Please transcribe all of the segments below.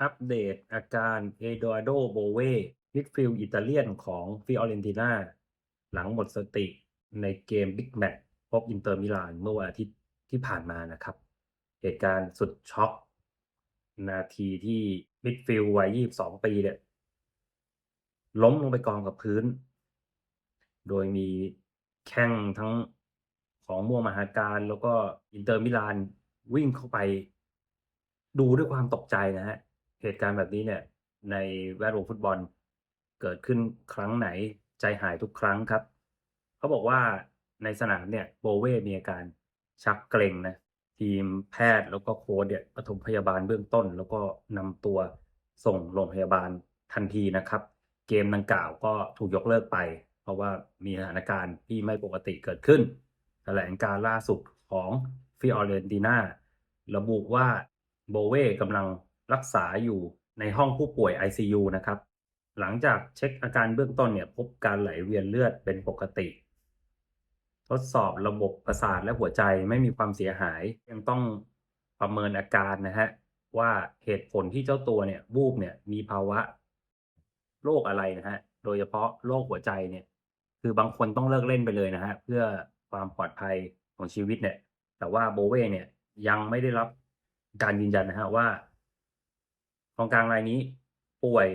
อัปเดตอาการเอโดอาโดโบเวมิดฟิลด์อิตาเลียนของฟิออเรนติน่าหลังหมดสติในเกมบิ๊กแมตช์พบอินเตอร์มิลานเมื่อวันอาทิตย์ที่ผ่านมานะครับ เหตุการณ์สุดช็อก นาทีที่มิดฟิลด์วัย 22 ปีเนี่ยล้มลงไปกองกับพื้น โดยมีแข้งทั้งของม่วงมหาการแล้วก็อินเตอร์มิลานวิ่งเข้าไปดูด้วยความตกใจนะฮะ เหตุการณ์แบบนี้เนี่ย ในแวดวงฟุตบอล เกิดขึ้นครั้งไหนใจหายทุกครั้งครับ เขาบอกว่าในสนามเนี่ยโบเว่มีอาการชักเกร็งนะทีมแพทย์แล้วก็โค้ชเนี่ยปฐมพยาบาลเบื้องต้น แล้วก็นำตัวส่งโรงพยาบาลทันทีนะครับ เกมดังกล่าวก็ถูกยกเลิกไป เพราะว่ามีสถานการณ์ที่ไม่ปกติเกิดขึ้น แถลงการล่าสุดของฟิออเรนติน่าระบุว่าโบเว่กำลัง รักษาอยู่ในห้องผู้ป่วย ICU นะครับ หลังจากเช็คอาการเบื้องต้นเนี่ยพบการไหลเวียนเลือดเป็นปกติ ทดสอบระบบประสาทและหัวใจไม่มีความเสียหาย ยังต้องประเมินอาการนะฮะว่าเหตุผลที่เจ้าตัวเนี่ยวูบเนี่ยมีภาวะโรคอะไรนะฮะโดยเฉพาะโรคหัวใจเนี่ย คือบางคนต้องเลิกเล่นไปเลยนะฮะเพื่อความปลอดภัยของชีวิตเนี่ย แต่ว่าโบเว่เนี่ยยังไม่ได้รับการยืนยันนะฮะว่า กองกลางรายนี้ป่วย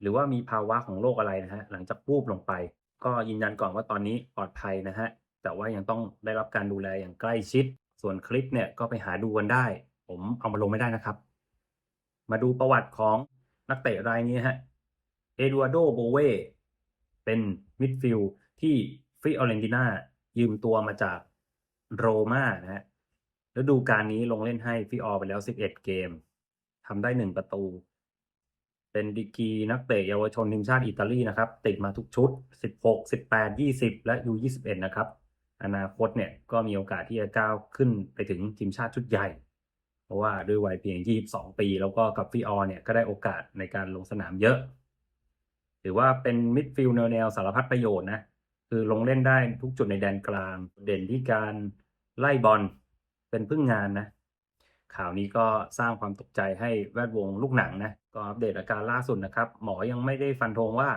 หรือว่ามีภาวะของโรคอะไรนะฮะหลังจากวูบลงไป ก็ยืนยันก่อนว่าตอนนี้ปลอดภัยนะฮะแต่ว่ายังต้องได้รับการดูแลอย่างใกล้ชิด ส่วนคลิปเนี่ยก็ไปหาดูกันได้ ผมเอามาลงไม่ได้นะครับ มาดูประวัติของนักเตะรายนี้ฮะเอดูอาโดโบเวเป็นมิดฟิลด์ที่ฟิออเรนติน่ายืมตัวมาจากโรม่านะฮะแล้วดูการนี้ลงเล่นให้ฟิออไปแล้ว 11 เกม ทำได้1ประตู เป็นดีกีนักเตะเยาวชนทีมชาติอิตาลีนะครับ ติดมาทุกชุด 16 18 20 และ U21 นะครับ อนาคตเนี่ยก็มีโอกาสที่จะก้าวขึ้นไปถึงทีมชาติชุดใหญ่ เพราะว่าด้วยวัยเพียง 22 ปี แล้วก็กับฟิออเนี่ยก็ได้โอกาสในการลงสนามเยอะ ถือว่าเป็นมิดฟิลด์แนวสารพัดประโยชน์นะคือลงเล่นได้ทุกจุดในแดนกลาง เด่นที่การไล่บอลเป็นพึ่งงานนะ ข่าวนี้ก็สร้างความตกใจให้แวดวงลูกหนังนะก็อัปเดตอาการล่าสุดนะครับ หมอยังไม่ได้ฟันธงว่า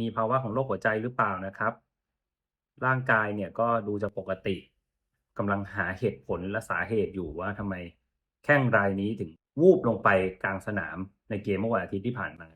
มีภาวะของโรคหัวใจหรือเปล่านะครับ ร่างกายเนี่ยก็ดูจะปกติกำลังหาเหตุผลและสาเหตุอยู่ว่าทำไมแข้งรายนี้ถึงวูบลงไปกลางสนามในเกมเมื่อวันอาทิตย์ที่ผ่านมา